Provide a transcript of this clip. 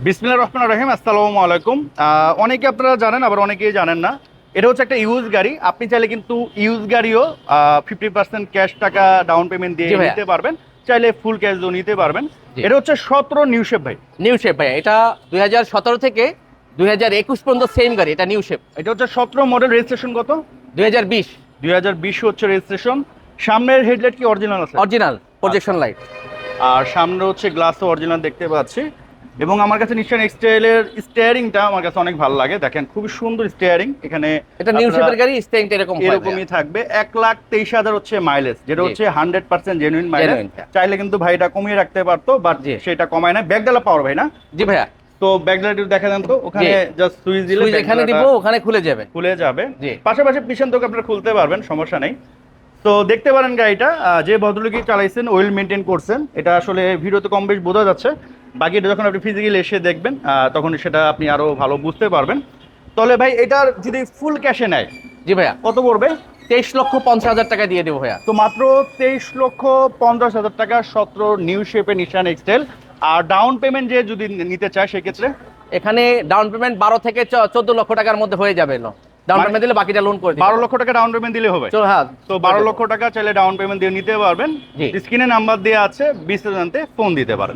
বিসমিল্লাহ রহমান রহিম আসসালামু আলাইকুম। অনেকে আপনারা জানেন আবার অনেকেই জানেন না। এটা হচ্ছে একটা ইউজ গাড়ি। আপনি চাইলে কিন্তু ইউজ গাড়িও ফিফটি পার্সেন্ট ক্যাশ টাকা ডাউন পেমেন্ট দিয়ে নিতে পারবেন। চাইলে ফুল ক্যাশ দিয়েও নিতে পারবেন। এটা হচ্ছে সতেরো নিউ শেপ ভাই। নিউ শেপ ভাই এটা দুই হাজার সতেরো থেকে দুই পর্যন্ত সেম গাড়ি। এটা নিউ শেপ এটা হচ্ছে সতেরো মডেল রেজিস্ট্রেশন কত? দুই হাজার বিশ। দুই হাজার বিশ হচ্ছে রেজিস্ট্রেশন সামনের হেডলাইট কি অরিজিনাল আছে? অরিজিনাল প্রজেকশন লাইট আর সামনে হচ্ছে গ্লাসও অরিজিনাল দেখতে পাচ্ছি। এবং আমার কাছে নিশ্চয় স্টাইলের স্টিয়ারিংটা আমার কাছে অনেক ভালো লাগে। দেখেন খুবই সুন্দর স্টিয়ারিং এখানে এটা নিউ শেপের গাড়ি স্টেংটা এরকম এরকমই থাকবে। এক লাখ তেইশ হাজার হচ্ছে মাইলেজ যেটা হচ্ছে হান্ড্রেড পার্সেন্ট জেনুইন মাইলেজ। চাইলে কিন্তু ভাইটা কমিয়ে রাখতে পারতো বাট জি। সেটা কমায় না ব্যাগডালা পাওয়ার ভাই না। জি ভাইয়া। তো ব্যাগডালা একটু দেখা দেন তো। ওখানে জাস্ট সুইচ দিলে এখানে দিব ওখানে খুলে যাবে। খুলে যাবে। পাশাপাশি পিছন থেকে আপনারা খুলতে পারবেন সমস্যা নেই। তো দেখতে পারেন গাড়িটা যে ভদ্রলোকই চালাইছেন ওয়েল মেনটেন করছেন এটা আসলে ভিডিওতে কম বেশ বোঝা যাচ্ছে। বাকিটা যখন আপনি ফিজিক্যালি এসে দেখবেন তখন সেটা আপনি আরও ভালো বুঝতে পারবেন। তাহলে ভাই এটার যদি ফুল ক্যাশে নেয় জি ভাইয়া। কত পড়বে? তেইশ লক্ষ পঞ্চাশ হাজার টাকা দিয়ে দেবো ভাইয়া। তো মাত্র তেইশ লক্ষ পঞ্চাশ হাজার টাকা সতেরো নিউ শেপে নিশান এক্সটেল আর ডাউন পেমেন্ট যে যদি নিতে চায় সেক্ষেত্রে? এখানে ডাউন পেমেন্ট বারো থেকে চোদ্দ লক্ষ টাকার মধ্যে হয়ে যাবে ডাউন মানে- পেমেন্ট দিলে বাকিটা লোন করে বারো লক্ষ টাকা ডাউন পেমেন্ট দিলে হবে। চল হ্যাঁ তো বারো লক্ষ টাকা চাইলে ডাউন পেমেন্ট দিয়ে নিতে পারবেন। স্ক্রিনে নাম্বার দেওয়া আছে বিস্তারিত জানতে ফোন দিতে পারেন।